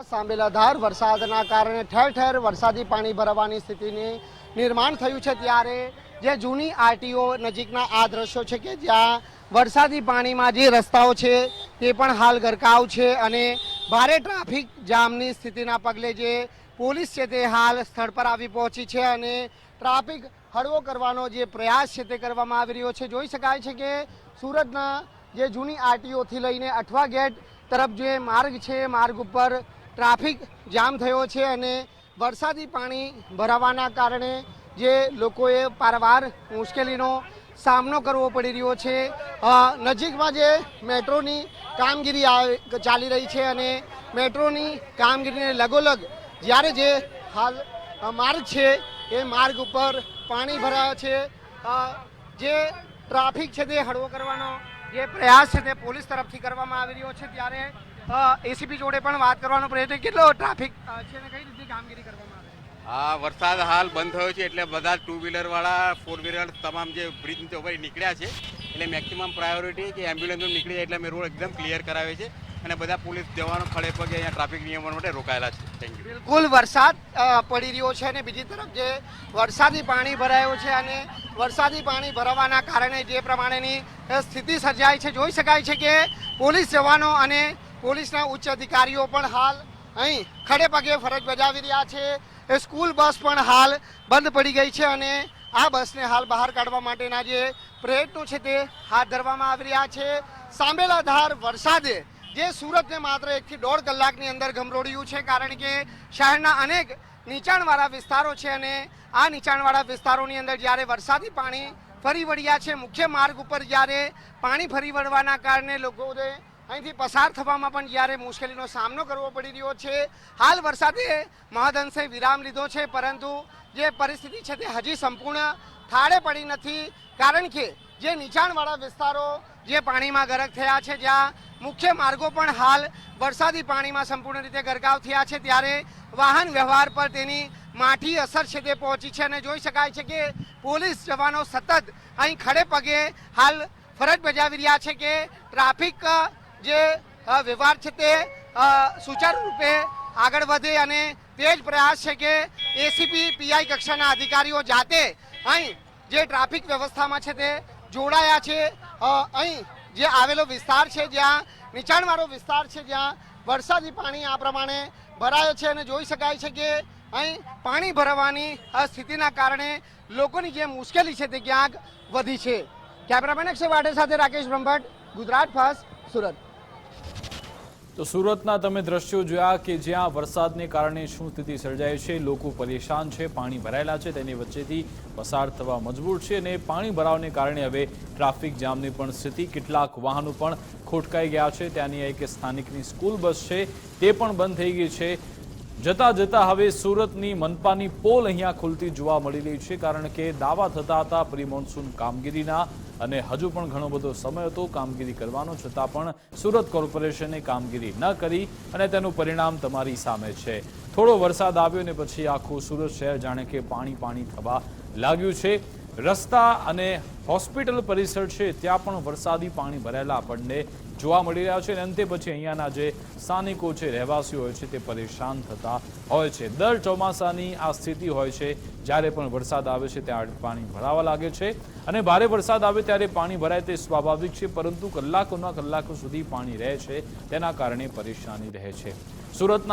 સાંબેલાધાર વરસાદના કારણે ઠેર ઠેર વરસાદી પાણી ભરાવાની સ્થિતિની નિર્માણ થયું છે ત્યારે જે જૂની આરટીઓ નજીકના આ દ્રશ્યો છે કે જ્યાં વરસાદી પાણીમાં જે રસ્તાઓ છે તે પણ હાલ ગરકાવ છે અને ભારે ટ્રાફિક જામની સ્થિતિના પગલે જે પોલીસ છે તે હાલ સ્થળ પર આવી પહોંચી છે અને ટ્રાફિક હળવો કરવાનો જે પ્રયાસ છે તે કરવામાં આવી રહ્યો છે. જોઈ શકાય છે કે સુરતના જે જૂની આરટીઓથી લઈને અઠવા ગેટ તરફ જે માર્ગ છે, માર્ગ ઉપર ટ્રાફિક જામ થયો છે અને વરસાદી પાણી ભરાવાના કારણે જે લોકોએ પારવાર મુશ્કેલીનો સામનો કરવો પડી રહ્યો છે. નજીકમાં જે મેટ્રોની કામગીરી ચાલી રહી છે અને મેટ્રોની કામગીરીને લગોલગ જ્યારે જે હાલ માર્ગ છે એ માર્ગ ઉપર પાણી ભરાયો છે. જે ટ્રાફિક છે તે હળવો કરવાનો જે પ્રયાસ છે તે પોલીસ તરફથી કરવામાં આવી રહ્યો છે. ત્યારે એસીપી જોડે પણ વાત કરવાનો પ્રયત્ન કેટલો ટ્રાફિક છે અને કઈ રીતે કામગીરી કરવામાં આવે? હા વરસાદ હાલ બંધ થયો છે એટલે બધા ટુ વ્હીલર વાળા ફોર વ્હીલર તમામ જે બ્રિજ ઉપર નીકળ્યા છે. એટલે મેક્સિમમ પ્રાયોરિટી કે એમ્બ્યુલન્સ નીકળી જાય એટલે અમે રોડ એકદમ ક્લિયર કરાવે છે અને બધા પોલીસ જવાનો ખડે પગે અહીંયા ટ્રાફિક નિયમન માટે રોકાયેલા છે. થેન્ક યુ બિલકુલ વરસાદ પડી રહ્યો છે અને બીજી તરફ જે વરસાદી પાણી ભરાયો છે અને વરસાદી પાણી ભરાવાના કારણે જે પ્રમાણેની સ્થિતિ સર્જાય છે જોઈ શકાય છે કે પોલીસ જવાનો અને પોલીસના ઉચ્ચ અધિકારીઓ પણ હાલ અહીં ખડે પગે ફરજ બજાવી રહ્યા છે. એ સ્કૂલ બસ પણ હાલ બંધ પડી ગઈ છે અને આ બસને હાલ બહાર કાઢવા માટેના જે પ્રયત્નો છે તે હાથ ધરવામાં આવી રહ્યા છે. સાંબેલાધાર વરસાદે જે સુરતને માત્ર એકથી દોઢ કલાકની અંદર ગમરોડ્યું છે કારણ કે શહેરના અનેક નીચાણવાળા વિસ્તારો છે અને આ નીચાણવાળા વિસ્તારોની અંદર જ્યારે વરસાદી પાણી ફરી વળ્યા છે, મુખ્ય માર્ગ ઉપર જ્યારે પાણી ફરી વળવાના કારણે લોકોને અહીંથી પસાર થવામાં પણ જ્યારે મુશ્કેલીનો સામનો કરવો પડી રહ્યો છે, હાલ વરસાદે મહદઅંશે વિરામ લીધો છે, પરંતુ જે પરિસ્થિતિ છે તે હજી સંપૂર્ણ થાળે પડી નથી, કારણ કે જે નીચાણવાળા વિસ્તારો જે પાણીમાં ગરક થયા છે, જ્યાં મુખ્ય માર્ગો પણ હાલ વરસાદી પાણીમાં સંપૂર્ણ રીતે ગરકાવ થયા છે, ત્યારે વાહન વ્યવહાર પર તેની માઠી અસર છે તે પહોંચી છે અને જોઈ શકાય છે કે પોલીસ જવાનો સતત અહીં ખડે પગે હાલ ફરજ બજાવી રહ્યા છે કે ટ્રાફિક જે વ્યવહાર છે તે સુચારુ રૂપે આગળ વધે અને તે જ પ્રયાસ છે કે એસીપી પીઆઈ કક્ષાના અધિકારીઓ જાતે અહીં જે ટ્રાફિક વ્યવસ્થામાં છે તે જોડાયા છે. અહીં જે આવેલો વિસ્તાર છે, જ્યાં નીચાણવાળો વિસ્તાર છે, જ્યાં વરસાદી પાણી આ પ્રમાણે ભરાયો છે અને જોઈ શકાય છે કે અહીં પાણી ભરાવાની સ્થિતિના કારણે લોકોની જે મુશ્કેલી છે તે ક્યાંક વધી છે. કેમેરામેન અક્ષય વાડે સાથે રાકેશ બ્રહ્મભટ્ટ, ગુજરાત ફાસ્ટ સુરત. તો સુરતના તમે દ્રશ્યો જોયા કે જ્યાં વરસાદને કારણે શું સ્થિતિ સર્જાય છે, લોકો પરેશાન છે, પાણી ભરાયેલા છે, તેની વચ્ચેથી પસાર થવા મજબૂર છે અને પાણી ભરાવને કારણે હવે ટ્રાફિક જામની પણ સ્થિતિ, કેટલાક વાહનો પણ ખોટકાઈ ગયા છે. ત્યાંની એક સ્થાનિકની સ્કૂલ બસ છે, તે પણ બંધ થઈ ગઈ છે. જતા જતા હવે સુરતની મનપાની પોલ અહીંયા ખુલતી જોવા મળી રહી છે, કારણ કે દાવા થતા હતા પ્રી મોન્સૂન કામગીરીના અને હજુ પણ ઘણો બધો સમય હતો કામગીરી કરવાનો, છતાં પણ સુરત કોર્પોરેશને કામગીરી ન કરી અને તેનું પરિણામ તમારી સામે છે. થોડો વરસાદ આવ્યો ને પછી આખું સુરત શહેર જાણે કે પાણી પાણી થવા લાગ્યું છે. રસ્તા અને હોસ્પિટલ પરિસર છે, ત્યાં પણ વરસાદી પાણી ભરાયેલા આપણને જોવા મળી રહ્યા છે અને અંતે પછી અહીંયાના જે સ્થાનિકો છે, રહેવાસીઓ હોય છે, તે પરેશાન થતા હોય છે. દર ચોમાસાની આ સ્થિતિ હોય છે, જ્યારે પણ વરસાદ આવે છે, ત્યાં પાણી ભરાવા લાગે છે. અને ભારે વરસાદ આવે ત્યારે પાણી ભરાય તે સ્વાભાવિક છે, પરંતુ કલાકોના કલાકો સુધી પાણી રહે છે, તેના કારણે પરેશાની રહે છે. સુરતના